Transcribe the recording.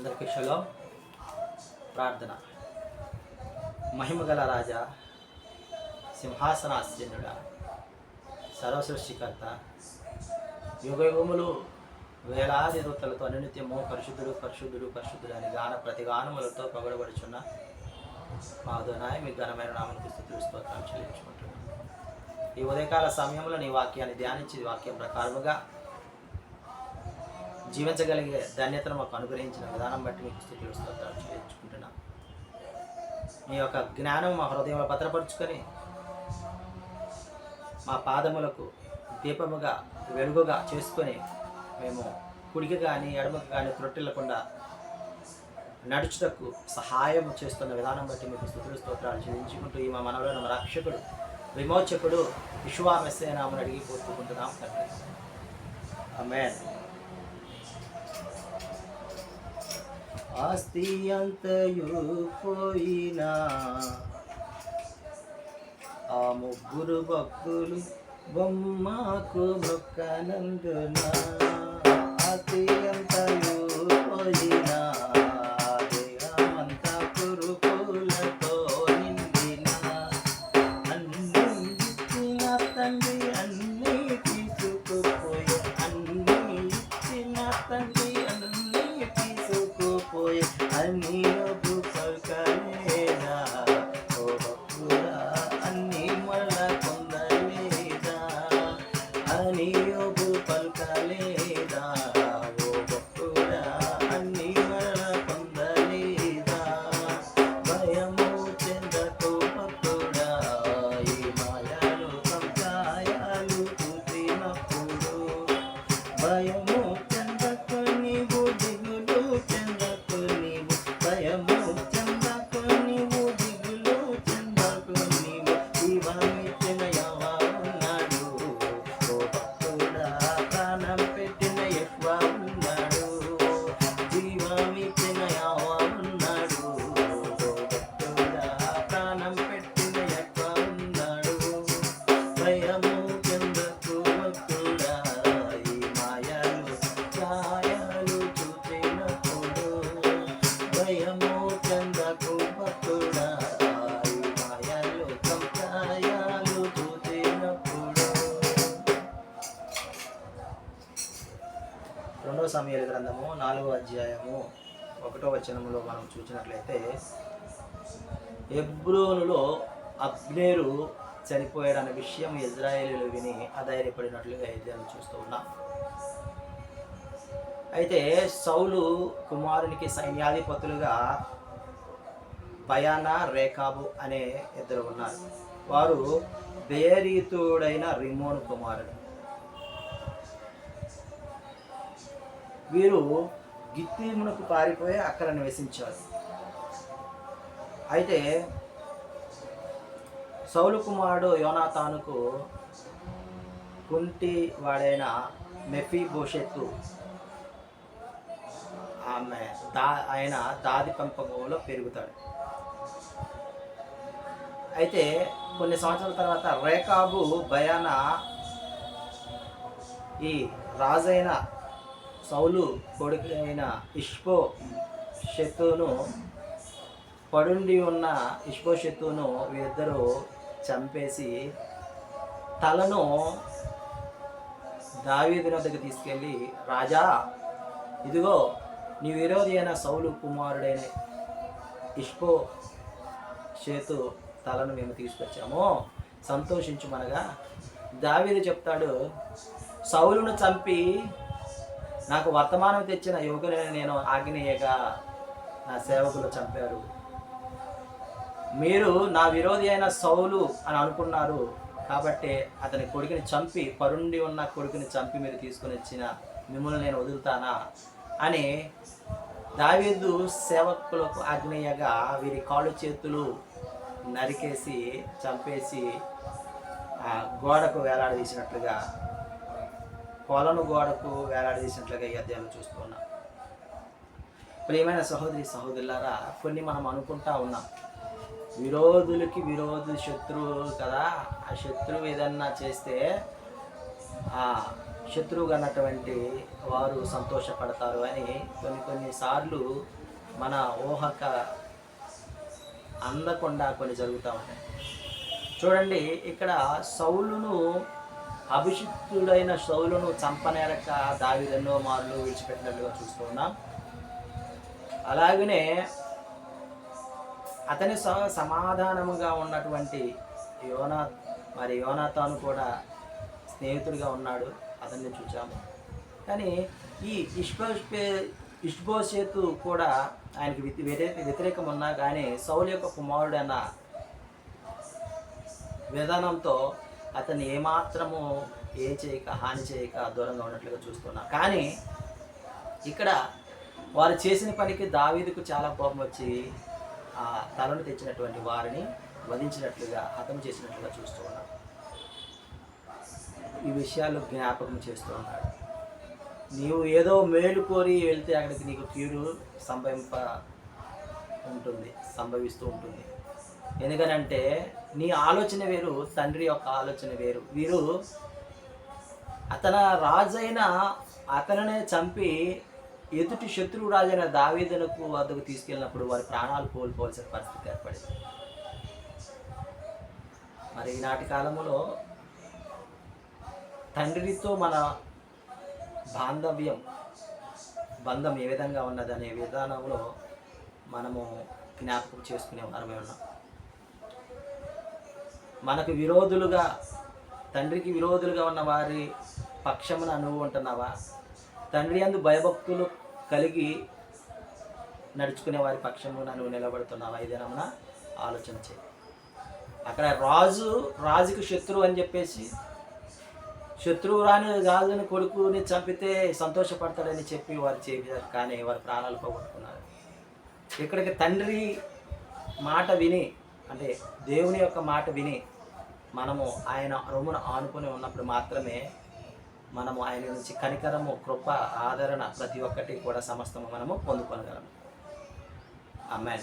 అందరికీ షలో. ప్రార్థన. మహిమగల రాజా సింహాసనాసీనుడ సర్వసృష్టికర్త యుగయుగములు వేలాది దూతలతో అనునిత్యము పరిశుద్ధుడు పరిశుద్ధుడు పరిశుద్ధుడు అని గాన ప్రతి గానములతో పొగడబడుచున్న మా మీ ఘనమైన నామనికి స్థుతులు స్తోత్రాలు చెల్లించుకుంటున్నాను. ఈ ఉదయకాల సమయంలో నీ వాక్యాన్ని ధ్యానించి వాక్యం ప్రకారముగా జీవించగలిగే ధన్యతను మాకు అనుగ్రహించిన విధానం బట్టి మీకు స్థితిలో స్తోత్రాలు చేయించుకుంటున్నాం మీ యొక్క జ్ఞానం మా హృదయంలో భద్రపరుచుకొని మా పాదములకు దీపముగా వెలుగుగా చేసుకొని మేము కుడికి కానీ ఎడమకు కానీ త్రొట్టిల్లకుండా నడుచుటకు సహాయం చేస్తున్న విధానం బట్టి మీకు స్థుతులు స్తోత్రాలు చెల్లించుకుంటూ ఈ మా మనలో మన రక్షకుడు విమోచకుడు విశ్వామెస్సే నామని అడిగి కోరుకుంటున్నాం తండ్రి. ఆమేన్. ఆస్తి అంతయు పోయినా. ఆ ముగ్గురు భక్తులు బొమ్మకు మొక్కనందున. ఆస్తి అంతయు పోయినా. you. రెండవ సమయాల గ్రంథము నాలుగో అధ్యాయము ఒకటో వచనములో మనం చూసినట్లయితే ఎబ్రోనులో అబ్నేరు చనిపోయాడన్న విషయం ఇజ్రాయేలీలు విని అధైర్యపడినట్లుగా అయితే చూస్తూ ఉన్నాం. అయితే సౌలు కుమారునికి సైన్యాధిపతులుగా బయానా రేఖాబు అనే ఇద్దరు ఉన్నారు. వారు బేరీతుడైన రిమోన్ కుమారుడు వీరు గిత్తీమునకు పారిపోయి అక్కడ నివసించారు అయితే సౌలు కుమారుడు యోనాతానుకు కుంటి వాడైన మెఫీ భోషెత్తు ఆమె దా ఆయన దాది పెంపకంలో పెరుగుతాడు. అయితే కొన్ని సంవత్సరాల తర్వాత రేకాబు భయాన ఈ రాజైన సౌలు కొడుకు అయిన ఇష్పో శత్రువును పడుండి ఉన్న ఇష్పో శత్రువును వీరిద్దరూ చంపేసి తలను దావీదు వద్దకు తీసుకెళ్ళి రాజా ఇదిగో నీ విరోధి అయిన సౌలు కుమారుడైన ఇష్పో చేతు తలను మేము తీసుకొచ్చాము. సంతోషించుమనగా. దావీదు చెప్తాడు సౌలును చంపి నాకు వర్తమానం తెచ్చిన యువకులను నేను ఆగ్నేయగా నా సేవకులు చంపారు. మీరు నా విరోధి అయిన సౌలు అని అనుకున్నారు కాబట్టి అతని కొడుకుని చంపి పరుండి ఉన్న కొడుకుని చంపి మీరు తీసుకొని వచ్చిన మిమ్మల్ని నేను వదులుతానా? అని దావీదు సేవకులకు ఆగ్నేయగా వీరి కాళ్ళు చేతులు నరికేసి చంపేసి ఆ గోడకు వేలాడదీసినట్లుగా కొలను గోడకు వేలాడదీసినట్లుగా ఈ అధ్యాయంలో చూస్తున్నాం ప్రియమైన సహోదరి సహోదరులారా కొన్ని మనం అనుకుంటా ఉన్నాం. విరోధులకి విరోధు శత్రువు కదా. ఆ శత్రువు ఏదన్నా చేస్తే ఆ శత్రువుగా అన్నటువంటి వారు సంతోషపడతారు అని కొన్ని కొన్నిసార్లు మన ఊహక అందకుండా కొన్ని జరుగుతూ ఉంటాయి. చూడండి ఇక్కడ సౌలును అభిషిక్తుడైన సౌలును చంపనేరక దావిదన్నో మార్లు విడిచిపెట్టినట్లుగా చూస్తూ ఉన్నాం. అలాగనే అతని స సమాధానముగా ఉన్నటువంటి యోనా మరి యోనాతాను కూడా స్నేహితుడిగా ఉన్నాడు. అతన్ని చూచాము. కానీ ఈ ఇష్బోష్పే ఇష్బోషేతు కూడా ఆయనకి వ్యతిరేక వ్యతిరేకం ఉన్నా కానీ సౌలు యొక్క కుమారుడైన విధానంతో అతను ఏమాత్రము ఏ చేయక హాని చేయక దూరంగా ఉన్నట్లుగా చూస్తున్నా. కానీ ఇక్కడ వారు చేసిన పనికి దావీదుకు చాలా కోపం వచ్చి ఆ తలను తెచ్చినటువంటి వారిని వధించినట్లుగా హతం చేసినట్లుగా చూస్తూ ఉన్నాడు ఈ విషయాలు జ్ఞాపకం చేస్తూ ఉన్నాడు నీవు ఏదో మేలు కోరి వెళ్తే అక్కడికి నీకు కీడు సంభవింప ఉంటుంది సంభవిస్తూ ఉంటుంది. ఎందుకనంటే నీ ఆలోచన వేరు తండ్రి యొక్క ఆలోచన వేరు. వీరు అతన రాజైన అతననే చంపి ఎదుటి శత్రువు రాజైన దావేదనకు వద్దకు తీసుకెళ్ళినప్పుడు వారి ప్రాణాలు కోల్పోవలసిన పరిస్థితి ఏర్పడింది. మరి ఈనాటి కాలంలో తండ్రితో మన బాంధవ్యం బంధం ఏ విధంగా ఉన్నదనే విధానంలో మనము జ్ఞాపకం చేసుకునే వారమే ఉన్నాం. మనకు విరోధులుగా తండ్రికి విరోధులుగా ఉన్న వారి పక్షమున నువ్వు ఉంటున్నావా? తండ్రి అందు భయభక్తులు కలిగి నడుచుకునే వారి పక్షమున నువ్వు నిలబడుతున్నావా? ఇదేనమ్మా ఆలోచన చేయి. అక్కడ రాజు రాజుకు శత్రువు అని చెప్పేసి శత్రువు రాని రాజుని కొడుకుని చంపితే సంతోషపడతాడని చెప్పి వారు చేశారు. కానీ వారి ప్రాణాలు పోగొట్టుకున్నారు. ఇక్కడికి తండ్రి మాట విని అంటే దేవుని యొక్క మాట విని మనము ఆయన రొమ్మున ఆనుకొని ఉన్నప్పుడు మాత్రమే మనము ఆయన నుంచి కనికరము కృప ఆదరణ ప్రతి ఒక్కటి కూడా సమస్తము మనము పొందుకోగలము అమ్మాయి